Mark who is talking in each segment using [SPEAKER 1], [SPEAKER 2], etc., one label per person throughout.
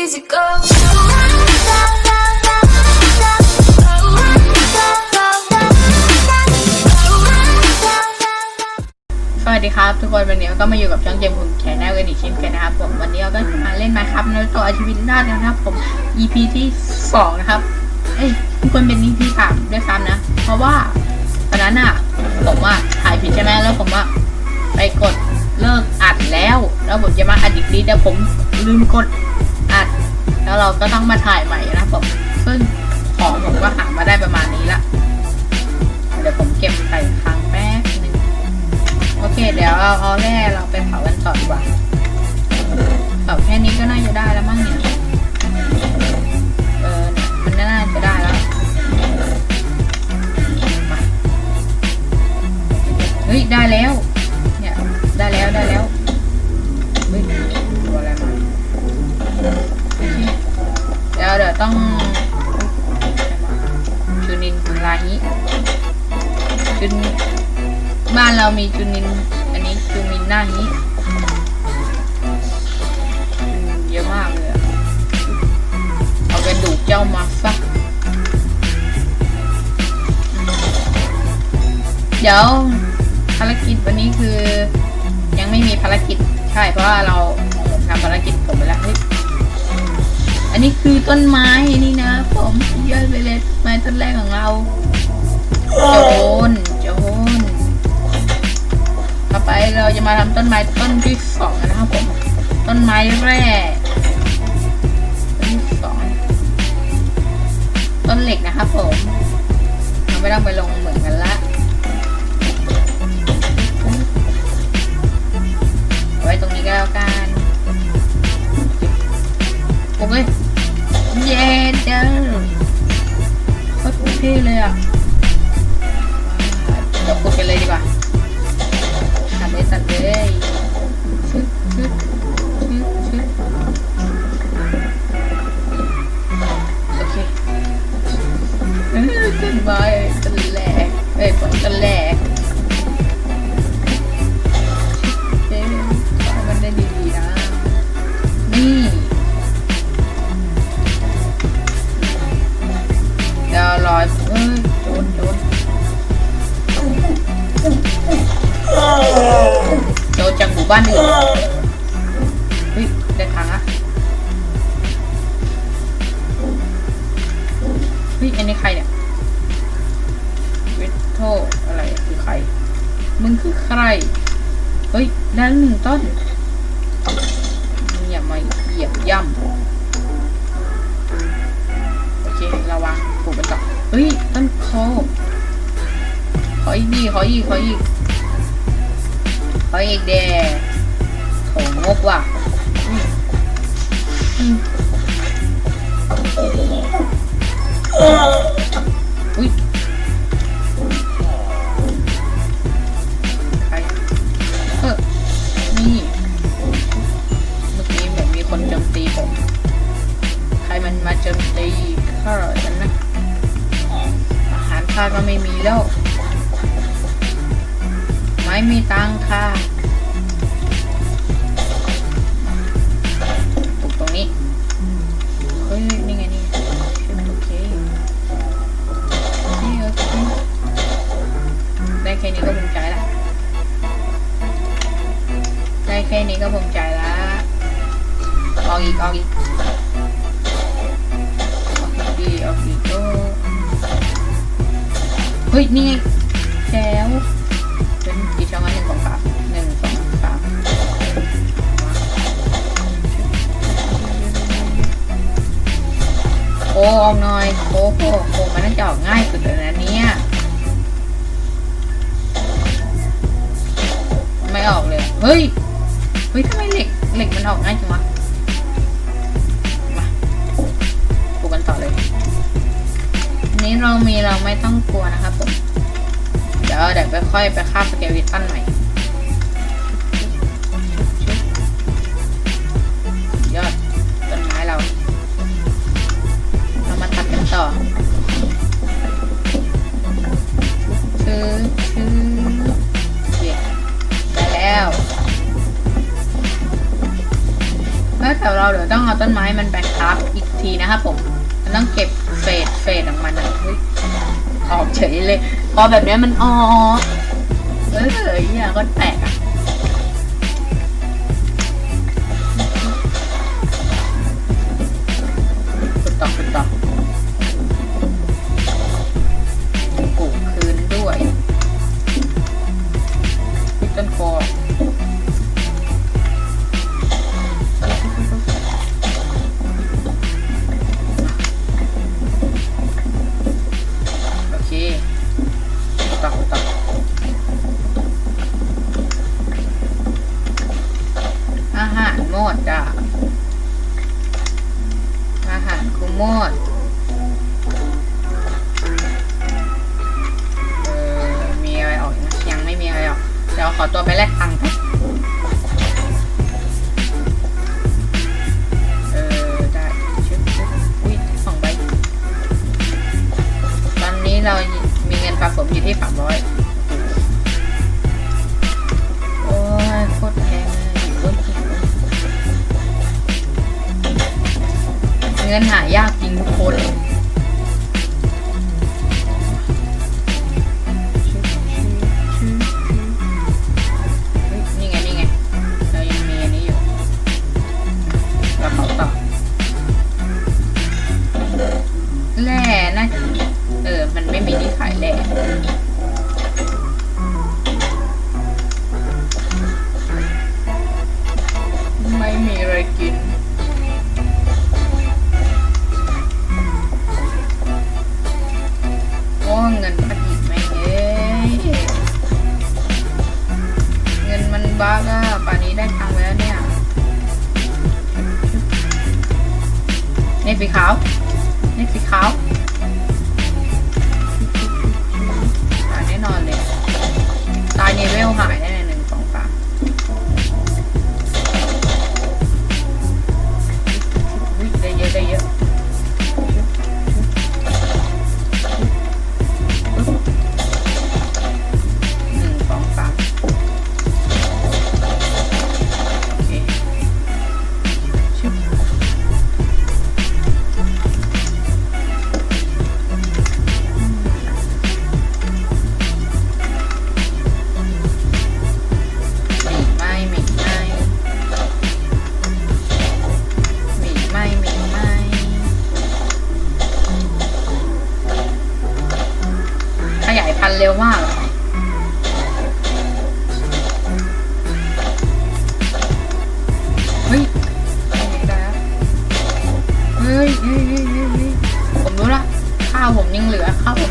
[SPEAKER 1] easy go.
[SPEAKER 2] สวัสดีครับทุกคนวันนี้ก็มาอยู่กับช่องเกมคุณแชนแนลกันอีกเช่นกันนะครับผมวันนี้เราก็มาเล่นมาครับในต่อชีวิตราชนะครับผม EP ที่สองนะครับเอ้ยทุกคนเป็น EP สามด้วยซ้ำนะ เพราะว่าตอนนั้นอะผมอะถ่ายผิดใช่ไหมแล้วผมอะไปกดเลิกอัดแล้ว แล้วผมจะมาอัดอีกทีแต่ผมลืมกด แล้วเราก็ต้องมาถ่ายใหม่นะผมซึ่งของผมก็หามาได้ประมาณนี้ละเดี๋ยวผมเก็บใส่คลังแป๊บนึงโอเค เดี๋ยวเอาเอาแร่เราไปเผากันต่อดีกว่าเผาแค่นี้ก็น่าจะได้แล้วมั้งเนี่ยเออมันน่าจะได้แล้วเฮ้ยได้แล้ว เนี่ยได้แล้วได้แล้ว ต้องชูนินลาฮิชุนบ้านเรามีจุนิน อันนี้จูมินหน้านี้เยอะมากเลยเอากระดูกเจ้ามาสักเดี๋ยวภารกิจวันนี้คือ ยังไม่มีภารกิจใช่เพราะว่าเราผมทำภารกิจผมไปแล้ว อันนี้คือต้นไม้นี่นะผมยอดไปเลยไม้ต้นแรกของเราโจนโจนต่อไปเราจะมาทำต้นไม้ต้นที่สองนะครับผม ต้นไม้แรกต้นที่สองต้นเหล็กนะครับผมเราไม่ต้องไปลงเหมือนกันละไว้ตรงนี้ก็แล้วกัน โอ้ยเย้เจ้าโคตรเท่เลยอะว้าวเดี๋ยวปลูกกันเลยดีกว่าตัดเลยตัดเลยชึบชึบชึบชึบโอเคเอ้ยต้นไม้ต้นแรกเอ้ยต้นแรก ดนจาหมู่บ้านอื่นเฮ้ยได้ทางละเฮ้ยอันนี้ใครเนี่ยเวทโทอะไรคือใคร มึงคือใคร เฮ้ยได้หนึ่งต้นอย่ามาเหยียบย่ำโอเคระวังปลูกไปต่อเฮ้ยต้นโคขออีกดีขออีกขออีก ขออีกเดโถ แค่นี้ก็ภูมิใจและออกอีกออกอีกออกอีดีออกอีกโอ้เฮ้ย นี่ไงแจ๋วเป็นกี่ช่องอันหนึ่งสองสามหนึ่งสองสามโอ้ออกหน่อยโอ้โหโอ้มันน่าจะออกง่ายสุดเลยนะเนี่ยไม่ออกเลย เฮ้ย เฮ้ยทำไมเหล็กเหล็กมันออกง่ายจังวะมาปลูกกันต่อเลยนี้เรามีเราไม่ต้องกลัวนะครับผมเดี๋ยวเดี๋ยวไปค่อยไปคาสเกลวิตันใหม่ยอดต้นไม้เรา เรามาตัดกันต่อชื่อชื่อเย่ได้แล้ว แล้วแต่เราเดี๋ยวต้องเอาต้นไม้มันแบกทับอีกทีนะครับผมมันต้องเก็บเฟดเศษของมันอยออกเฉยเลยพอแบบนี้มันออกเออเหี้ยก็แตกอะ อตัวไปแลกตังค์แป๊บเออได้ชึบชึบอุ้ยสองใบตอนนี้เรามีเงินสะสมอยู่ที่สามร้อยโอ้ยโคตรแพงเลยอยู่ต้นเงินหายากจริงทุกคน มี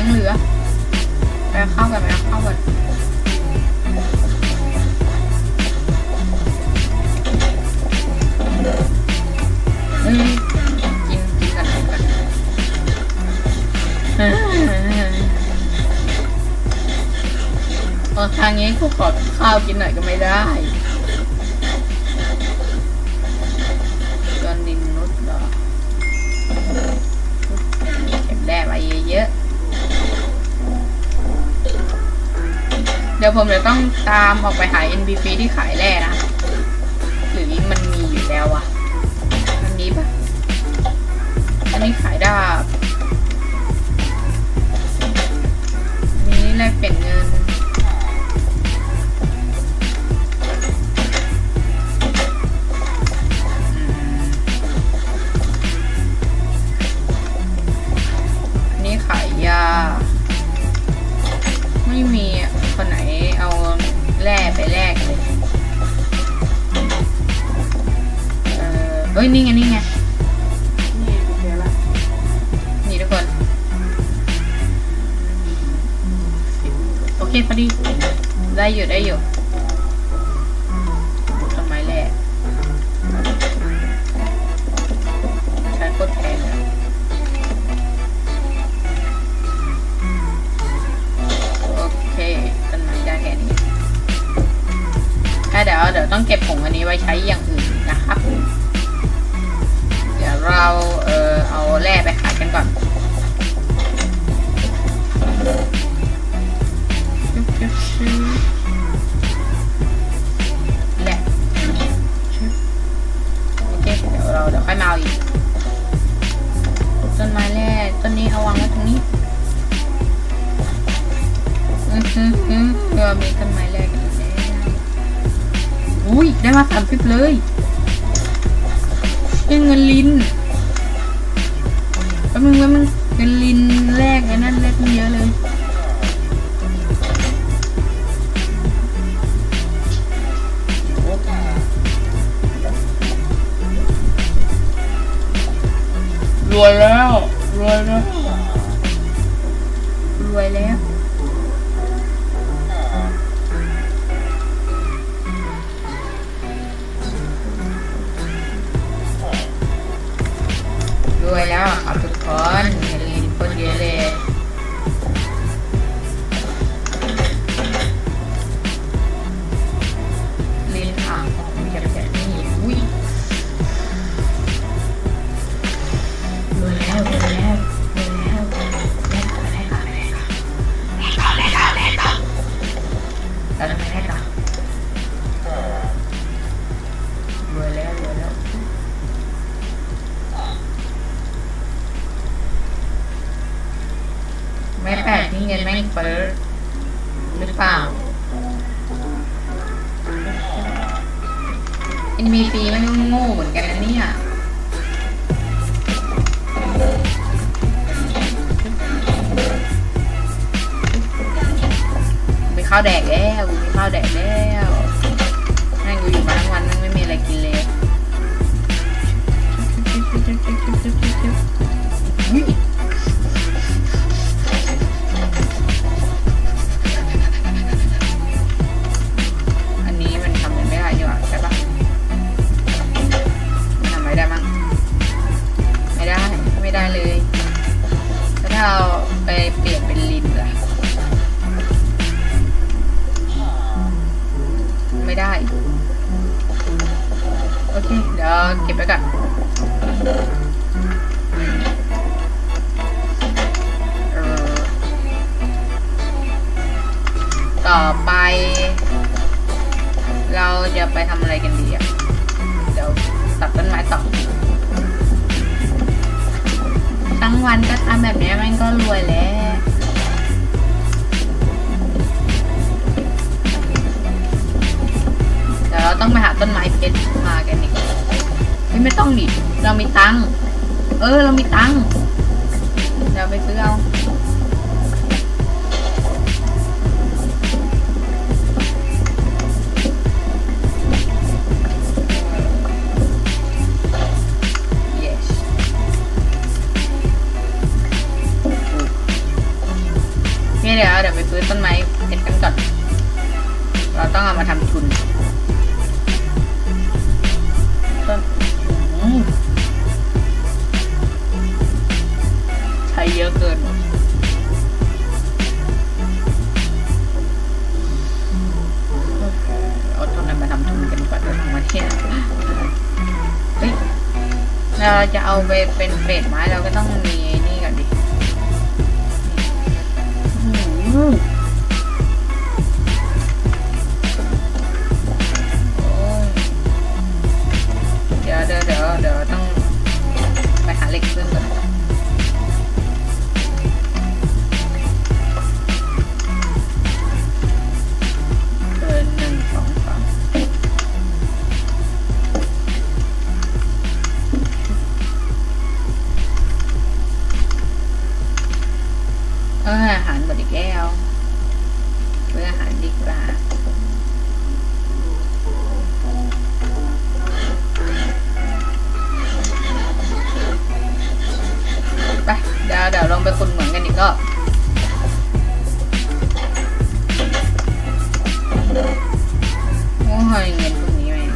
[SPEAKER 2] ยังเหลือไปเข้ากันไปเข้ากันเฮ้ยกินกินกันกินกันเออทางนี้กูขอข้าวกินหน่อยก็ไม่ได้ เดี๋ยวผมจะต้องตามออกไปหา NPC ที่ขายแร่นะ หรือมันมีอยู่แล้วอะอันนี้ปะอันนี้ขายดาบนนี้แลกเปลี่ยนเงิน อเอ้ยนี่ไงนี่ไง
[SPEAKER 1] นี่เดี๋ยวละ
[SPEAKER 2] นี่ทุกคนโอเคพอดีได้อยู่ได้อยู่ รวยแล้วรวยแล้วรวยแล้วรวยแล้วครับทุกคน ไห้ล่ะรวยแล้วรวยแล้วแม่แปดนี่เงินแม่งเปิดหรือเปล่าอินมีปีมังโง่เหมือนกันนะเนี่ย ข้าวแดกแล้วมีข้าวแดกแล้ว มีตังเออ เรามีตังเดี๋ยวไปซื้อเอาเดี๋ยวเดี๋ยวไปซื้อต้นไม้เพชรกันก่อน เราต้องเอามาทำทุน จะเอาไปเป็นเบสไม้เราก็ต้องมีนี่ก่อนดิ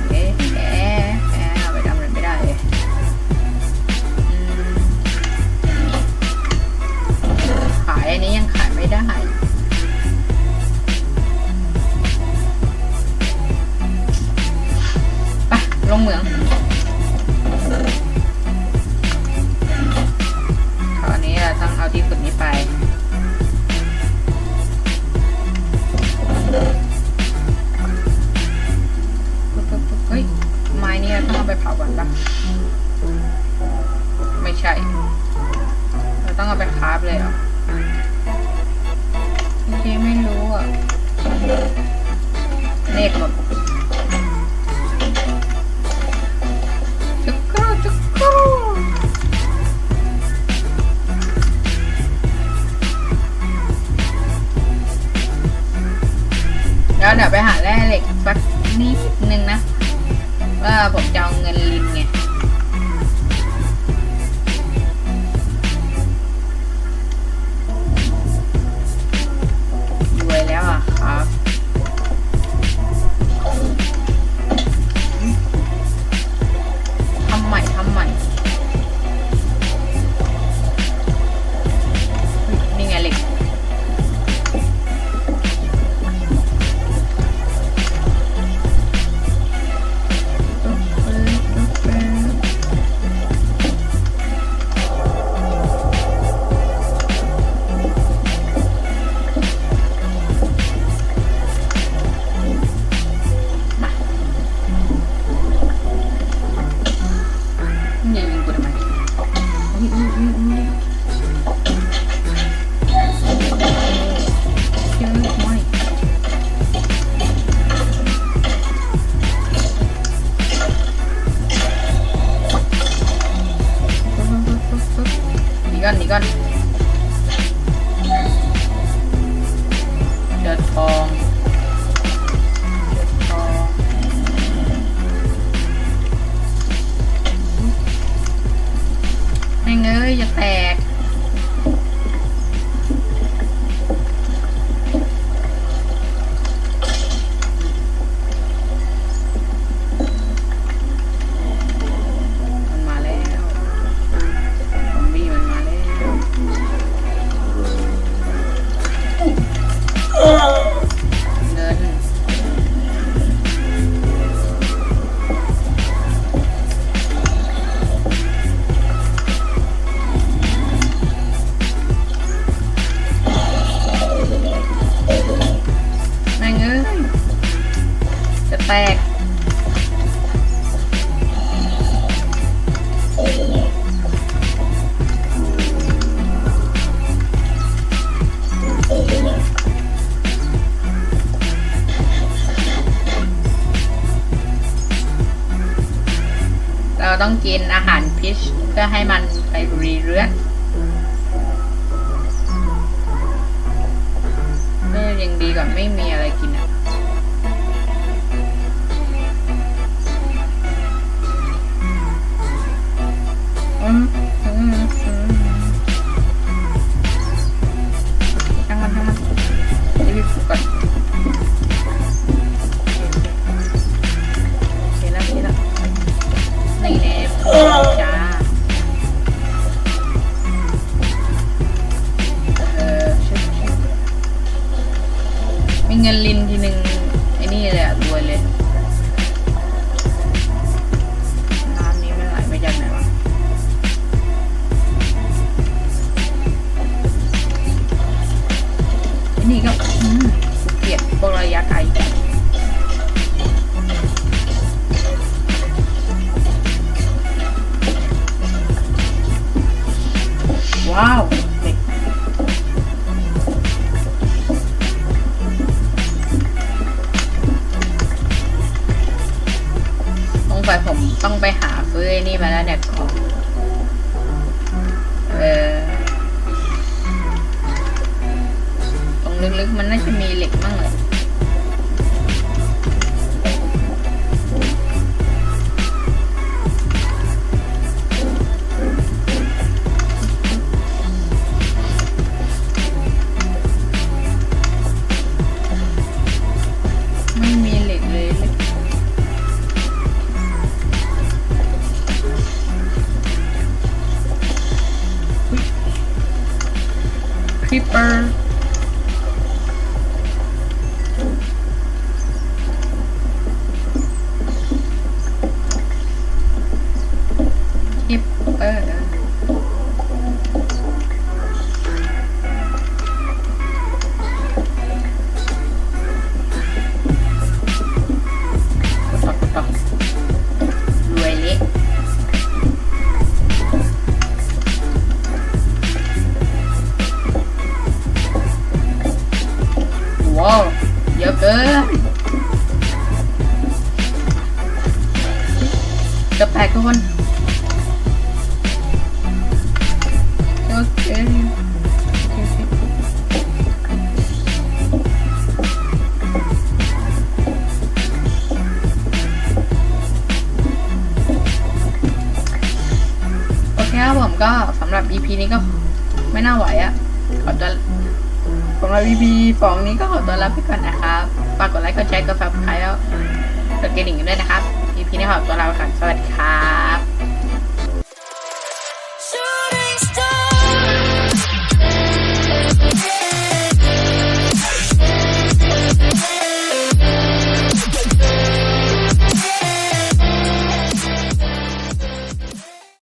[SPEAKER 2] Okay ร์ฟเลยเหรอ ต้องกินอาหารพิชเพื่อให้มันไปรีเลือดเออยังดีกว่าไม่มีอะไรกินอะอืมอืมอืมตั้งมันตั้งมันรีบก่อน มีเงินลินทีหนึ่งไอ้นี่เลยอะรวยเลยน้ำนี้มันไหลไม่ยากไหนวะไอ้นี่ก็เกลี่ยดพวระยะไกลำหรับ EP นี้ก็ไม่น่าไหวอะขอตัวสำหรับ EP สองนี้ก็ขอตัวลาไปก่อนนะครับฝากกดไลค์กดแชร์กดแฟลชไคล์แล้วกดกระดิ่งกันด้วยนะครับ EP นี้ขอตัวลาไปก่อนสวัสดีครับ